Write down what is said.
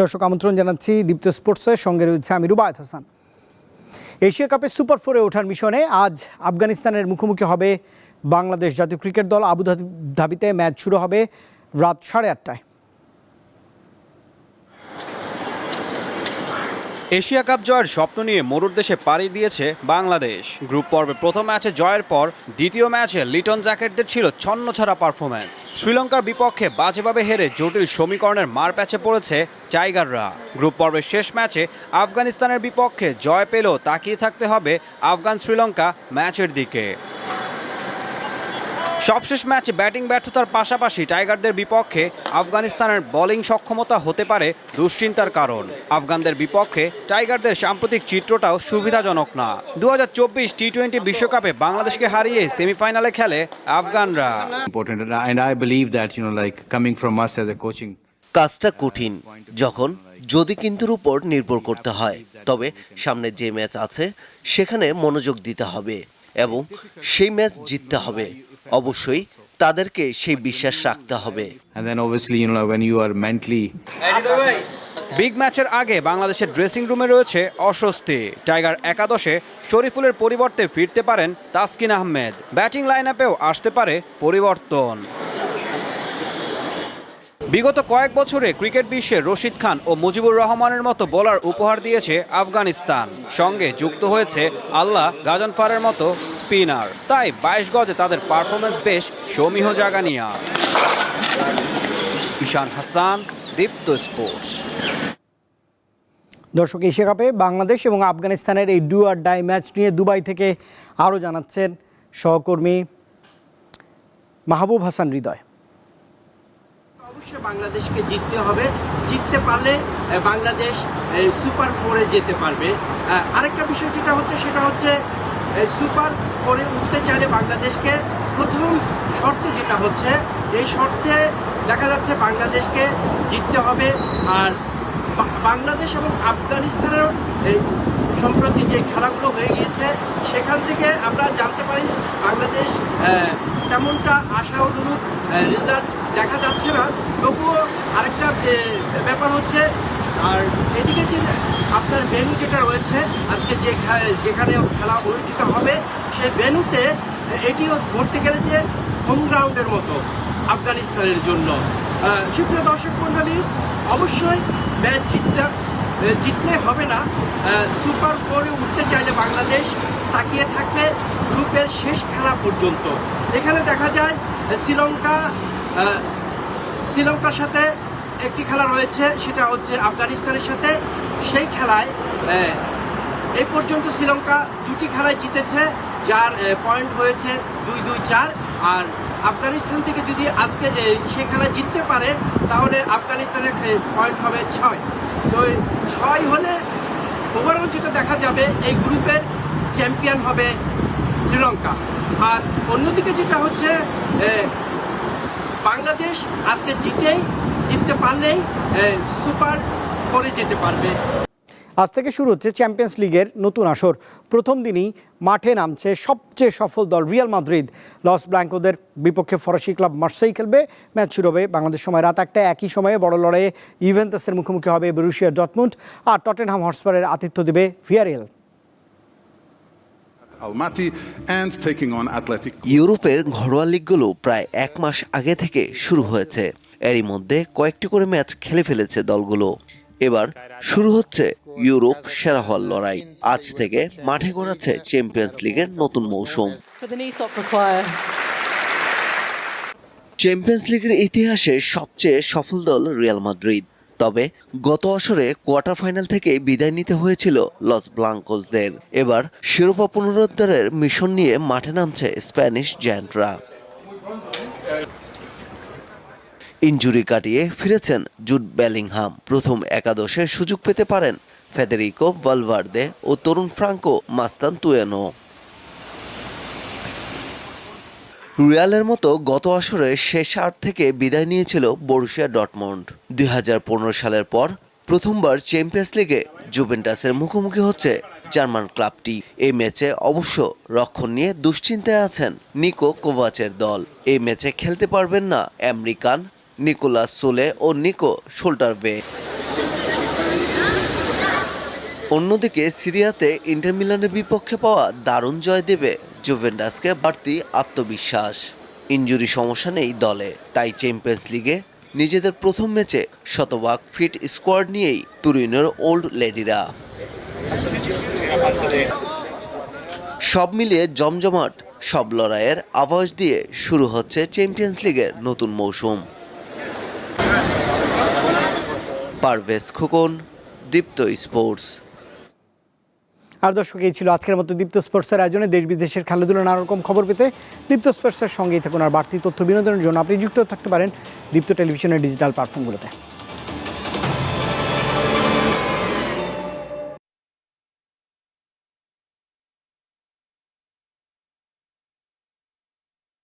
দর্শক আমন্ত্রণ জানাচ্ছি দীপ্ত স্পোর্টসের সঙ্গে রয়েছে আমি রুবায়ত হাসান। এশিয়া কাপে সুপার ফোরে ওঠার মিশনে আজ আফগানিস্তানের মুখোমুখি হবে বাংলাদেশ জাতীয় ক্রিকেট দল। আবুধাবিতে ম্যাচ শুরু হবে রাত সাড়ে আটটায়। এশিয়া কাপ জয়ের স্বপ্ন নিয়ে মরুর দেশে পাড়ি দিয়েছে বাংলাদেশ। গ্রুপ পর্বে প্রথম ম্যাচে জয়ের পর দ্বিতীয় ম্যাচে লিটন জ্যাকেটদের ছিল ছন্নছাড়া পারফরম্যান্স। শ্রীলঙ্কার বিপক্ষে বাজেভাবে হেরে জটিল সমীকরণের মার প্যাচে পড়েছে টাইগাররা। গ্রুপ পর্বের শেষ ম্যাচে আফগানিস্তানের বিপক্ষে জয় পেলেও তাকিয়ে থাকতে হবে আফগান শ্রীলঙ্কা ম্যাচের দিকে। সবশেষ ম্যাচে ব্যাটিং ব্যর্থতার পাশাপাশি টাইগারদের বিপক্ষে আফগানিস্তানের বোলিং সক্ষমতা হতে পারে দুশ্চিন্তার কারণ। আফগানদের বিপক্ষে টাইগারদের সাম্প্রতিক চিত্রটাও সুবিধাজনক না। দু টি টোয়েন্টি বিশ্বকাপে বাংলাদেশকে হারিয়ে সেমিফাইনালে খেলে আফগানরা। Important and I, and I believe that you know like coming from us as a coaching কাজটা কঠিন যখন যদি কিন্তুর উপর নির্ভর করতে হয় তবে সামনে যে ম্যাচ আছে সেখানে মনোযোগ দিতে হবে এবং সেই ম্যাচ জিততে হবে। অবশ্যই তাদেরকে সেই বিশ্বাস রাখতে হবে। বিগ ম্যাচের আগে বাংলাদেশের ড্রেসিং রুমে রয়েছে অস্বস্তি। টাইগার একাদশে শরীফুলের পরিবর্তে ফিরতে পারেন তাসকিন আহমেদ। ব্যাটিং লাইন আপেও আসতে পারে পরিবর্তন। বিগত কয়েক বছরে ক্রিকেট বিশ্বে রশিদ খান ও মুজিবুর রহমানের মতো বোলার উপহার দিয়েছে আফগানিস্তান। সঙ্গে যুক্ত হয়েছে আল্লাহ গাজনফারের মতো স্পিনার। তাই বাইশ গজে তাদের পারফরমেন্স বেশ সমীহ জাগানিয়া। ঈশান হাসান, দীপ্ত স্পোর্টস। দর্শক, এশিয়া কাপে বাংলাদেশ এবং আফগানিস্তানের এই ডু আর ডাই ম্যাচ নিয়ে দুবাই থেকে আরও জানাচ্ছেন সহকর্মী মাহবুব হাসান হৃদয়। বাংলাদেশকে জিততে হবে। জিততে পারলে বাংলাদেশ সুপার ফোরে যেতে পারবে। আরেকটা বিষয় যেটা হচ্ছে, সেটা হচ্ছে সুপার ফোরে উঠতে চাইলে বাংলাদেশকে প্রথম শর্ত যেটা হচ্ছে, এই শর্তে দেখা যাচ্ছে বাংলাদেশকে জিততে হবে। আর বাংলাদেশ এবং আফগানিস্তানের সম্প্রতি যে খেলাগুলো হয়ে গিয়েছে, সেখান থেকে আমরা জানতে পারি বাংলাদেশ তেমনটা আশা অনুরূপ রেজাল্ট দেখা যাচ্ছে না। তবুও আরেকটা ব্যাপার হচ্ছে, আর এদিকে যে আপনার ভেন্যু যেটা রয়েছে, আজকে যে যেখানে খেলা অনুষ্ঠিত হবে, সেই ভেন্যুতে এটিও ধরতে গেলে যে হোম গ্রাউন্ডের মতো আফগানিস্তানের জন্য। সুপ্রিয় দর্শক মণ্ডলী অবশ্যই ম্যাচ জিততে জিতলে হবে না। সুপার ফোরে উঠতে চাইলে বাংলাদেশ তাকিয়ে থাকবে গ্রুপের শেষ খেলা পর্যন্ত। এখানে দেখা যায় শ্রীলঙ্কা শ্রীলঙ্কার সাথে একটি খেলা রয়েছে, সেটা হচ্ছে আফগানিস্তানের সাথে। সেই খেলায় এই পর্যন্ত শ্রীলঙ্কা দুটি খেলায় জিতেছে, যার পয়েন্ট হয়েছে দুই দুই চার। আর আফগানিস্তান থেকে যদি আজকে যে সে খেলায় জিততে পারে, তাহলে আফগানিস্তানের পয়েন্ট হবে ছয়। তো ছয় হলে ওভারঅল যেটা দেখা যাবে, এই গ্রুপের চ্যাম্পিয়ন হবে শ্রীলঙ্কা। আর অন্যদিকে যেটা হচ্ছে বাংলাদেশ আজকে জিতেই, জিততে পারলেই সুপার ফোরে যেতে পারবে। আজ থেকে শুরু হচ্ছে চ্যাম্পিয়ন্স লিগের নতুন আসর। প্রথম দিনই মাঠে নামছে সবচেয়ে সফল দল রিয়াল মাদ্রিদ লস ব্ল্যাঙ্কোদের বিপক্ষে ফরাসি ক্লাব মার্সেই খেলবে। ম্যাচ শুরু হবে বাংলাদেশ সময় রাত একটা একই সময়ে। বড় লড়াইয়ে ইভেন্টাসের মুখোমুখি হবে বেরুশিয়া ডটমুন্ড আর টটেনহাম হটস্পারের আতিথ্য দেবে ভিয়ারিয়াল ইউরোপের ঘরোয়া লিগগুলো প্রায় এক মাস আগে থেকে শুরু হয়েছে। এরই মধ্যে কয়েকটি করে ম্যাচ খেলে ফেলেছে দলগুলো। এবার শুরু হচ্ছে ইউরোপ সেরা হওয়ার লড়াই। আজ থেকে মাঠে গড়াচ্ছে চ্যাম্পিয়ন্স লিগের নতুন মৌসুম. চ্যাম্পিয়ন্স লিগের ইতিহাসে সবচেয়ে সফল দল রিয়াল মাদ্রিদ তবে গত আসরে কোয়ার্টার ফাইনাল থেকে বিদায় নিতে হয়েছিল লস ব্লাঙ্কোসদের। এবার শিরোপা পুনরুদ্ধারের মিশন নিয়ে মাঠে নামছে স্প্যানিশ জায়ান্টরা। ইনজুরি কাটিয়ে ফিরেছেন জুড বেলিংহাম। প্রথম একাদশে সুযোগ পেতে পারেন ফেদেরিকো, ভালভার্দে ও তরুণ ফ্রাঙ্কো মাস্তান তুয়েনো। রিয়ালের মতো গত আসরে শেষ আট থেকে বিদায় নিয়েছিল বরুশিয়া ডটমন্ড। দুই হাজার পনেরো সালের পর প্রথমবার চ্যাম্পিয়ন্স লিগে জুভেন্টাসের মুখোমুখি হচ্ছে জার্মান ক্লাবটি। এই ম্যাচে অবশ্য রক্ষণ নিয়ে দুশ্চিন্তায় আছেন নিকো কোভাচের দল। এই ম্যাচে খেলতে পারবেন না আমেরিকান নিকোলাস সোলে ও নিকো শোল্টারবে অন্যদিকে সিরিয়াতে ইন্টার মিলানের বিপক্ষে পাওয়া দারুণ জয় দেবে জুভেন্ডাসকে বাড়তি আত্মবিশ্বাস। ইঞ্জুরি সমস্যা নেই দলে, তাই চ্যাম্পিয়ন্স লিগে নিজেদের প্রথম ম্যাচে শতভাগ ফিট স্কোয়াড নিয়েই তুরিনের ওল্ড লেডিরা। সব মিলিয়ে জমজমাট, সব লড়াইয়ের আভাস দিয়ে শুরু হচ্ছে চ্যাম্পিয়ন্স লিগের নতুন মৌসুম। পারভেজ খোকন, দীপ্ত স্পোর্টস। আর দর্শক, এই ছিল আজকের মতো দীপ্ত স্পোর্টসের আয়োজনে দেশ বিদেশের খেলাধুলো নানা রকম খবর পেতে দীপ্ত স্পোর্টসের সঙ্গেই থাকুন আর বাড়তি তথ্য বিনোদনের জন্য আপনি যুক্ত থাকতে পারেন দীপ্ত টেলিভিশনের ডিজিটাল প্ল্যাটফর্মগুলোতে।